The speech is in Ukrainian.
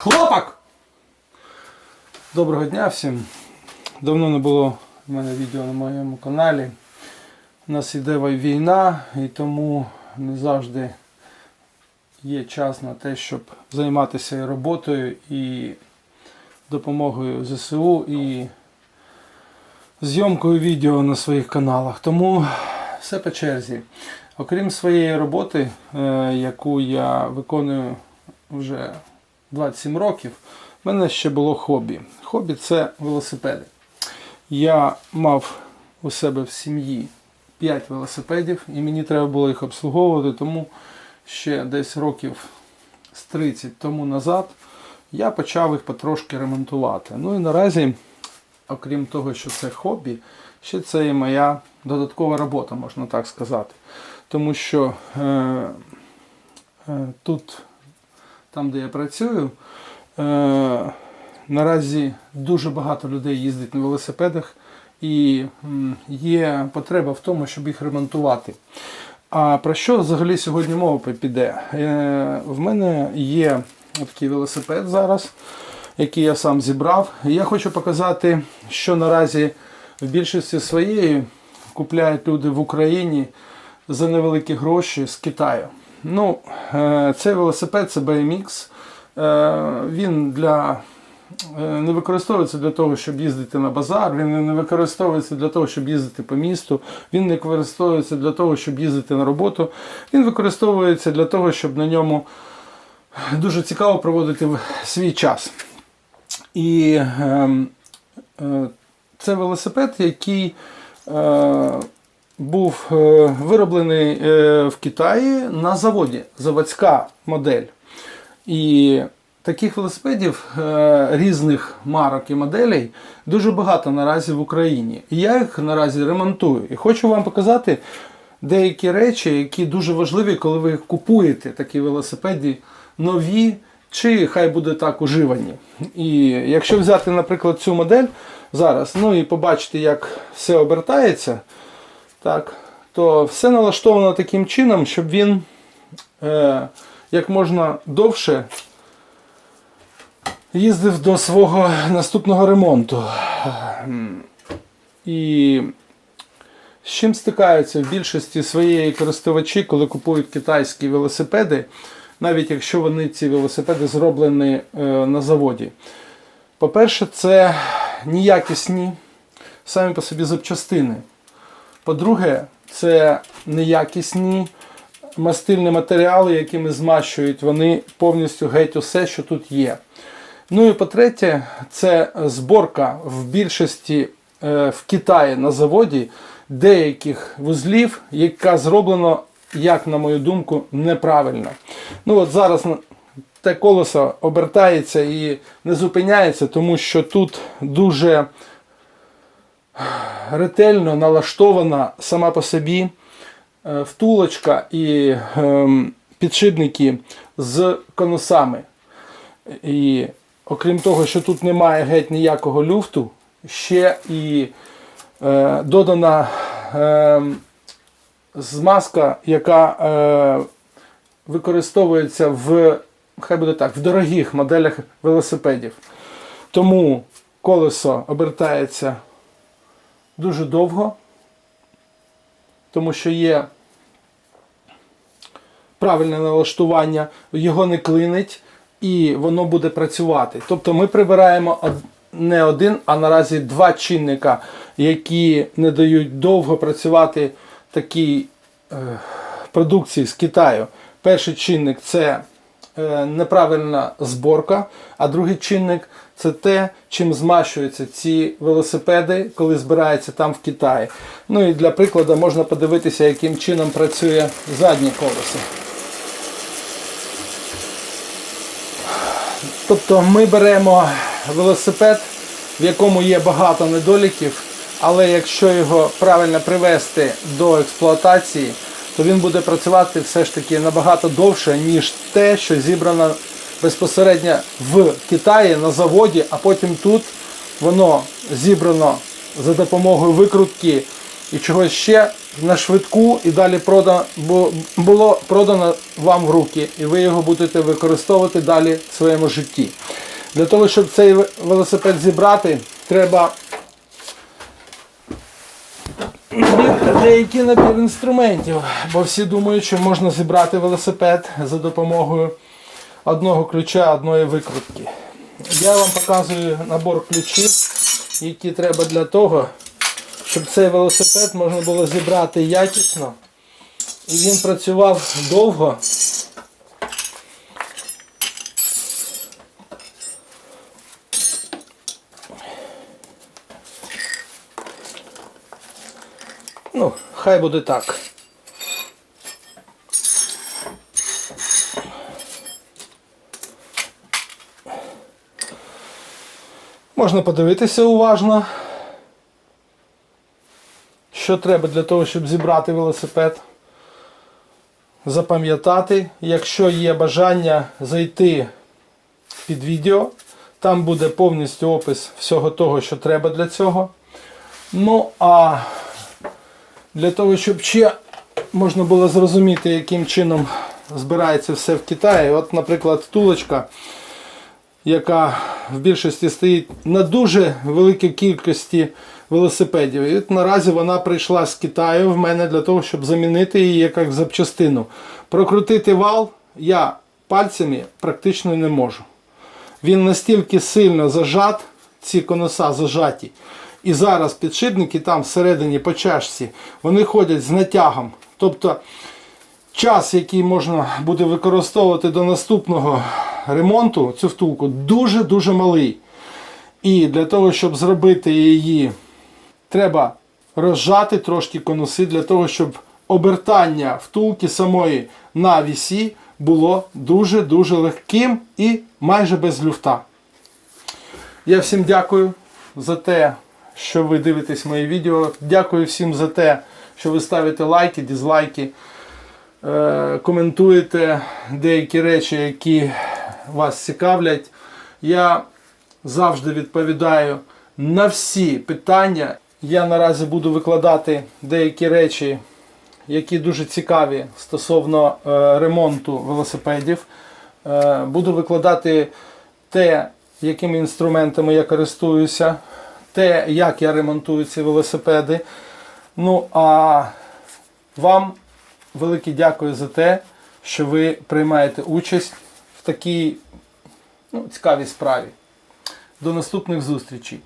Хлопак! Доброго дня всім. Давно не було в мене відео на моєму каналі. У нас іде війна і тому не завжди є час на те, щоб займатися роботою, і допомогою ЗСУ, і зйомкою відео на своїх каналах. Тому все по черзі. Окрім своєї роботи, е, яку я виконую вже 27 років, в мене ще було хобі. Хобі це велосипеди. Я мав у себе в сім'ї 5 велосипедів, і мені треба було їх обслуговувати, тому ще десь років з 30 тому назад я почав їх потрошки ремонтувати. Ну і наразі, окрім того, що це хобі, ще це і моя додаткова робота, можна так сказати. Тому що е, е, тут, там, де я працюю, е, наразі дуже багато людей їздить на велосипедах і є потреба в тому, щоб їх ремонтувати. А про що взагалі сьогодні мова піде? Е, в мене є такий велосипед зараз, який я сам зібрав. Я хочу показати, що наразі в більшості своєї купляють люди в Україні за невеликі гроші з Китаю. Ну, е, цей велосипед це BMX. Е, Він для е, не використовується для того, щоб їздити на базар, він не використовується для того, щоб їздити по місту, він не використовується для того, щоб їздити на роботу. Він використовується для того, щоб на ньому дуже цікаво проводити свій час. І ем, це велосипед, який був е, вироблений е, в Китаї на заводі, заводська модель. І таких велосипедів е, різних марок і моделей дуже багато наразі в Україні. І я їх наразі ремонтую. І хочу вам показати деякі речі, які дуже важливі, коли ви купуєте такі велосипеди нові. Чи хай буде так уживані. І якщо взяти, наприклад, цю модель зараз, ну і побачити, як все обертається, так, то все налаштовано таким чином, щоб він е, як можна довше їздив до свого наступного ремонту. І з чим стикаються в більшості своєї користувачі, коли купують китайські велосипеди, навіть якщо вони ці велосипеди зроблені е, на заводі. По-перше, це неякісні самі по собі запчастини. По-друге, це неякісні мастильні матеріали, якими змащують вони повністю геть усе, що тут є. Ну і по-третє, це зборка в більшості е, в Китаї на заводі деяких вузлів, яка зроблена, як на мою думку, неправильно. Ну от зараз те колесо обертається і не зупиняється, тому що тут дуже ретельно налаштована сама по собі е, втулочка і ем, підшипники з конусами. І окрім того, що тут немає геть ніякого люфту, ще і е, додана е, змазка, яка е, використовується в, хай буде так, в дорогих моделях велосипедів. Тому колесо обертається дуже довго, тому що є правильне налаштування, його не клинить і воно буде працювати. Тобто ми прибираємо не один, а наразі два чинника, які не дають довго працювати такій е, продукції з Китаю. Перший чинник це неправильна зборка, а другий чинник це те, чим змащуються ці велосипеди, коли збираються там в Китаї. Ну і для прикладу можна подивитися, яким чином працює заднє колесо. Тобто ми беремо велосипед, в якому є багато недоліків, але якщо його правильно привести до експлуатації, то він буде працювати все ж таки набагато довше, ніж те, що зібрано безпосередньо в Китаї на заводі, а потім тут воно зібрано за допомогою викрутки і чогось ще на швидку і далі продано, було продано вам в руки, і ви його будете використовувати далі в своєму житті. Для того, щоб цей велосипед зібрати, треба деякий набір інструментів, бо всі думають, що можна зібрати велосипед за допомогою одного ключа, одної викрутки. Я вам показую набор ключів, які треба для того, щоб цей велосипед можна було зібрати якісно. І він працював довго. Ну, хай буде так. Можна подивитися уважно, що треба для того, щоб зібрати велосипед. Запам'ятати, якщо є бажання зайти під відео, там буде повністю опис всього того, що треба для цього. Ну а для того, щоб ще можна було зрозуміти, яким чином збирається все в Китаї. От, наприклад, втулочка, яка в більшості стоїть на дуже великій кількості велосипедів. І от наразі вона прийшла з Китаю в мене для того, щоб замінити її як запчастину. Прокрутити вал я пальцями практично не можу. Він настільки сильно зажат, ці конуса зажаті. І зараз підшипники там всередині по чашці, вони ходять з натягом. Тобто час, який можна буде використовувати до наступного ремонту, цю втулку, дуже-дуже малий. І для того, щоб зробити її, треба розжати трошки конуси для того, щоб обертання втулки самої на вісі було дуже-дуже легким і майже без люфта. Я всім дякую за те, що ви дивитесь мої відео. Дякую всім за те, що ви ставите лайки, дізлайки, е, коментуєте деякі речі, які вас цікавлять. Я завжди відповідаю на всі питання. Я наразі буду викладати деякі речі, які дуже цікаві стосовно е, ремонту велосипедів. Е, буду викладати те, якими інструментами я користуюся, те, як я ремонтую ці велосипеди. Ну а вам велике дякую за те, що ви приймаєте участь в такій ну, цікавій справі. До наступних зустрічей.